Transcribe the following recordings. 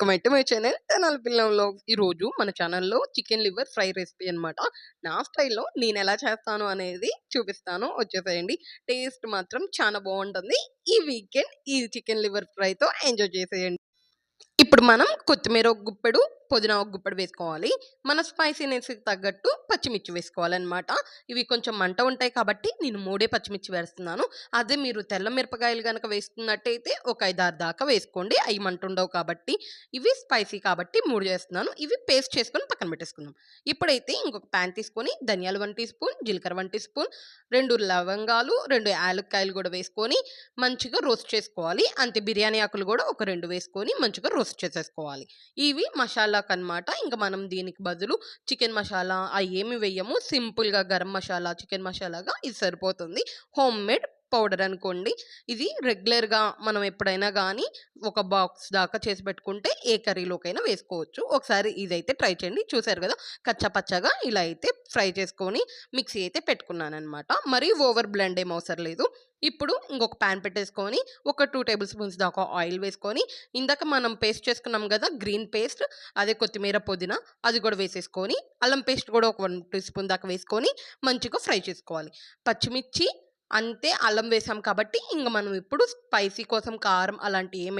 Welcome అయితే my channel Tenali పిల్లంలో ఈరోజు మన ఛానల్లో చికెన్ లివర్ ఫ్రై రెసిపీ అనమాట నా స్టైల్లో నేను ఎలా చేస్తాను అనేది చూపిస్తాను. వచ్చేసేయండి. టేస్ట్ మాత్రం చాలా బాగుంటుంది. ఈ వీకెండ్ ఈ చికెన్ లివర్ ఫ్రైతో ఎంజాయ్ చేసేయండి. ఇప్పుడు మనం కొత్తిమీర ఒక గుప్పెడు పుదీనా ఒక గుప్పెడు వేసుకోవాలి. మన స్పైసీనెస్కి తగ్గట్టు పచ్చిమిర్చి వేసుకోవాలన్నమాట. ఇవి కొంచెం మంట ఉంటాయి కాబట్టి నేను మూడే పచ్చిమిర్చి వేస్తున్నాను. అదే మీరు తెల్ల మిరపకాయలు కనుక వేస్తున్నట్టయితే ఒక ఐదు ఆరు దాకా వేసుకోండి. అవి మంట ఉండవు కాబట్టి. ఇవి స్పైసీ కాబట్టి మూడు చేస్తున్నాను. ఇవి పేస్ట్ చేసుకొని పక్కన పెట్టేసుకుందాం. ఇప్పుడైతే ఇంకొక ప్యాన్ తీసుకొని ధనియాలు వన్ టీ స్పూన్ జీలకర్ర వన్ టీ స్పూన్ రెండు లవంగాలు రెండు యాలక్కాయలు కూడా వేసుకొని మంచిగా రోస్ట్ చేసుకోవాలి. అంతే బిర్యానీ ఆకులు కూడా ఒక రెండు వేసుకొని మంచిగా రోస్ట్ చేసేసుకోవాలి. ఇవి మసాలాకు అనమాట ఇంకా మనం దీనికి బదులు చికెన్ మసాలా అవి ఏమి వేయము. సింపుల్గా గరం మసాలా చికెన్ మసాలాగా ఇది సరిపోతుంది. హోమ్ మేడ్ పౌడర్ అనుకోండి. ఇది రెగ్యులర్గా మనం ఎప్పుడైనా కానీ ఒక బాక్స్ దాకా చేసి పెట్టుకుంటే ఏ కర్రీలోకైనా వేసుకోవచ్చు. ఒకసారి ఇదైతే ట్రై చేయండి. చూసారు కదా! కచ్చపచ్చగా ఇలా అయితే ఫ్రై చేసుకొని మిక్సీ అయితే పెట్టుకున్నాను అనమాట మరీ ఓవర్ బ్లెండ్ ఏం అవసరం లేదు. ఇప్పుడు ఇంకొక ప్యాన్ పెట్టేసుకొని ఒక టూ టేబుల్ స్పూన్స్ దాకా ఆయిల్ వేసుకొని ఇందాక మనం పేస్ట్ చేసుకున్నాం కదా! గ్రీన్ పేస్ట్ అదే కొత్తిమీర పుదీనా అది కూడా వేసేసుకొని అల్లం పేస్ట్ కూడా ఒక వన్ టీ స్పూన్ దాకా వేసుకొని మంచిగా ఫ్రై చేసుకోవాలి. పచ్చిమిర్చి అంతే అల్లం వేసాం కాబట్టి ఇంక మనం ఇప్పుడు స్పైసీ కోసం కారం అలాంటి ఏం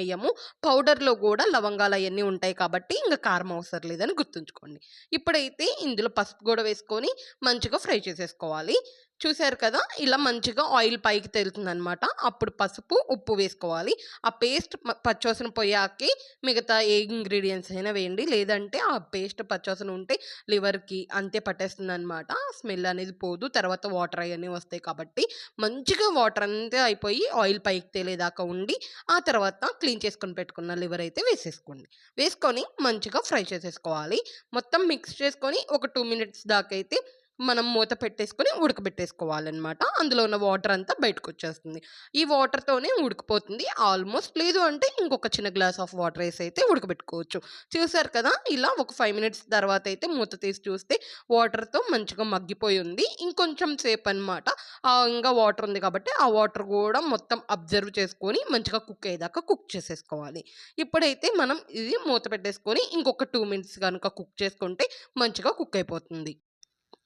పౌడర్లో కూడా లవంగాలు అవన్నీ ఉంటాయి కాబట్టి ఇంకా కారం అవసరం లేదని గుర్తుంచుకోండి. ఇప్పుడైతే ఇందులో పసుపు కూడా వేసుకొని మంచిగా ఫ్రై చేసేసుకోవాలి. చూశారు కదా! ఇలా మంచిగా ఆయిల్ పైకి తెలుతుంది అనమాట అప్పుడు పసుపు ఉప్పు వేసుకోవాలి. ఆ పేస్ట్ పచ్చోసన పోయాకి మిగతా ఏ ఇంగ్రీడియంట్స్ అయినా వేయండి. లేదంటే ఆ పేస్ట్ పచ్చోసన ఉంటే లివర్కి అంతే పట్టేస్తుంది అనమాట స్మెల్ అనేది పోదు. తర్వాత వాటర్ అవన్నీ వస్తాయి కాబట్టి మంచిగా వాటర్ అంతే అయిపోయి ఆయిల్ పైకి తేలేదాకా ఉండి ఆ తర్వాత క్లీన్ చేసుకొని పెట్టుకున్న లివర్ అయితే వేసేసుకోండి. వేసుకొని మంచిగా ఫ్రై చేసేసుకోవాలి. మొత్తం మిక్స్ చేసుకొని ఒక టూ మినిట్స్ దాకా అయితే మనం మూత పెట్టేసుకొని ఉడకబెట్టేసుకోవాలన్నమాట. అందులో ఉన్న వాటర్ అంతా బయటకు వచ్చేస్తుంది ఈ వాటర్తోనే ఉడికిపోతుంది. ఆల్మోస్ట్ లేదు అంటే ఇంకొక చిన్న గ్లాస్ ఆఫ్ వాటర్ వేసి అయితే ఉడకబెట్టుకోవచ్చు. చూసారు కదా ఇలా ఒక ఫైవ్ మినిట్స్ తర్వాత అయితే మూత తీసి చూస్తే వాటర్తో మంచిగా మగ్గిపోయి ఉంది. ఇంకొంచెం సేపు అనమాట ఇంకా వాటర్ ఉంది కాబట్టి ఆ వాటర్ కూడా మొత్తం అబ్జర్వ్ చేసుకొని మంచిగా కుక్ అయ్యేదాకా కుక్ చేసేసుకోవాలి. ఇప్పుడైతే మనం ఇది మూత పెట్టేసుకొని ఇంకొక టూ మినిట్స్ కనుక కుక్ చేసుకుంటే మంచిగా కుక్ అయిపోతుంది.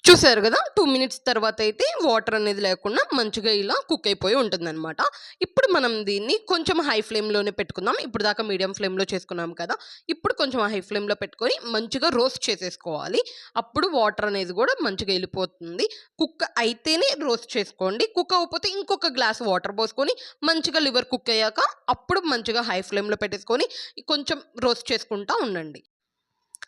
చూసారు కదా? టూ మినిట్స్ తర్వాత అయితే వాటర్ అనేది లేకుండా మంచిగా ఇలా కుక్ అయిపోయి ఉంటుందన్నమాట. ఇప్పుడు మనం దీన్ని కొంచెం హై ఫ్లేమ్లోనే పెట్టుకుందాం. ఇప్పుడు దాకా మీడియం ఫ్లేమ్లో చేసుకున్నాం కదా? ఇప్పుడు కొంచెం హై ఫ్లేమ్లో పెట్టుకొని మంచిగా రోస్ట్ చేసేసుకోవాలి. అప్పుడు వాటర్ అనేది కూడా మంచిగా వెళ్ళిపోతుంది. కుక్ అయితేనే రోస్ట్ చేసుకోండి. కుక్ అవ్వకపోతే ఇంకొక గ్లాస్ వాటర్ పోసుకొని మంచిగా లివర్ కుక్ అయ్యాక అప్పుడు మంచిగా హై ఫ్లేమ్లో పెట్టేసుకొని కొంచెం రోస్ట్ చేసుకుంటూ ఉండండి.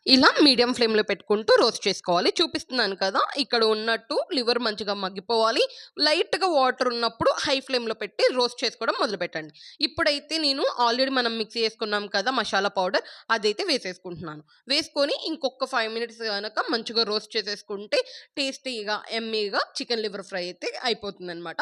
ఇలా మీడియం ఫ్లేమ్లో పెట్టుకుంటూ రోస్ట్ చేసుకోవాలి. చూపిస్తున్నాను కదా! ఇక్కడ ఉన్నట్టు లివర్ మంచిగా మగ్గిపోవాలి. లైట్గా వాటర్ ఉన్నప్పుడు హై ఫ్లేమ్లో పెట్టి రోస్ట్ చేసుకోవడం మొదలు పెట్టండి ఇప్పుడైతే నేను ఆల్రెడీ మనం మిక్స్ చేసుకున్నాం కదా మసాలా పౌడర్ అదైతే వేసేసుకుంటున్నాను. వేసుకొని ఇంకొక ఫైవ్ మినిట్స్ కనుక మంచిగా రోస్ట్ చేసేసుకుంటే టేస్టీగా ఎమ్మీగా చికెన్ లివర్ ఫ్రై అయితే అయిపోతుంది అనమాట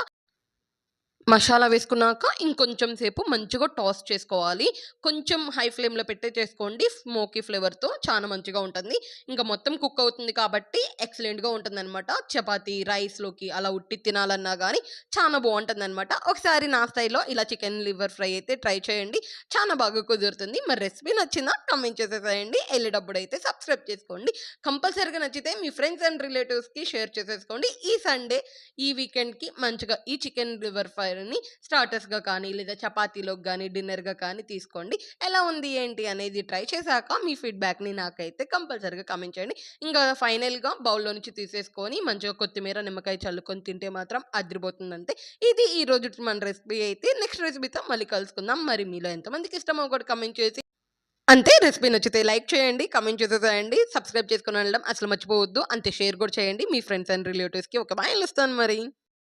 మసాలా వేసుకున్నాక ఇంకొంచెం సేపు మంచిగా టాస్ చేసుకోవాలి. కొంచెం హై ఫ్లేమ్లో పెట్టే చేసుకోండి. స్మోకీ ఫ్లేవర్తో చాలా మంచిగా ఉంటుంది. ఇంకా మొత్తం కుక్ అవుతుంది కాబట్టి ఎక్సలెంట్గా ఉంటుంది అనమాట చపాతీ రైస్లోకి అలా ఉట్టి తినాలన్నా కానీ చాలా బాగుంటుంది అనమాట ఒకసారి నా స్టైల్లో ఇలా చికెన్ లివర్ ఫ్రై అయితే ట్రై చేయండి. చాలా బాగా కుదురుతుంది. మరి రెసిపీ నచ్చిందా కమెంట్ చేసేసేయండి. వెళ్ళేటప్పుడు అయితే సబ్స్క్రైబ్ చేసుకోండి. కంపల్సరీగా నచ్చితే మీ ఫ్రెండ్స్ అండ్ రిలేటివ్స్కి షేర్ చేసేసుకోండి. ఈ సండే ఈ వీకెండ్కి మంచిగా ఈ చికెన్ లివర్ ఫ్రై ని స్టార్టర్స్గా కానీ లేదా చపాతీలోకి కానీ డిన్నర్గా కానీ తీసుకోండి. ఎలా ఉంది ఏంటి అనేది ట్రై చేశాక మీ ఫీడ్బ్యాక్ని నాకైతే కంపల్సరీగా కమెంట్ చేయండి. ఇంకా ఫైనల్గా బౌల్లో నుంచి తీసేసుకొని మంచిగా కొత్తిమీర నిమ్మకాయ చల్లుకొని తింటే మాత్రం అదిరిపోతుందంటే ఇది ఈ రోజు మన రెసిపీ అయితే. నెక్స్ట్ రెసిపీతో మళ్ళీ కలుసుకుందాం. మరి మీలో ఎంతమందికి ఇష్టమో కూడా కమెంట్ చేసి. అంతే రెసిపీ నచ్చితే లైక్ చేయండి కమెంట్ చేసేసేయండి సబ్స్క్రైబ్ చేసుకుని వెళ్ళడం అసలు మర్చిపోవద్దు. అంతే షేర్ కూడా చేయండి. మీ ఫ్రెండ్స్ అండ్ రిలేటివ్స్కి ఒక బాయ్ వస్తాను మరి.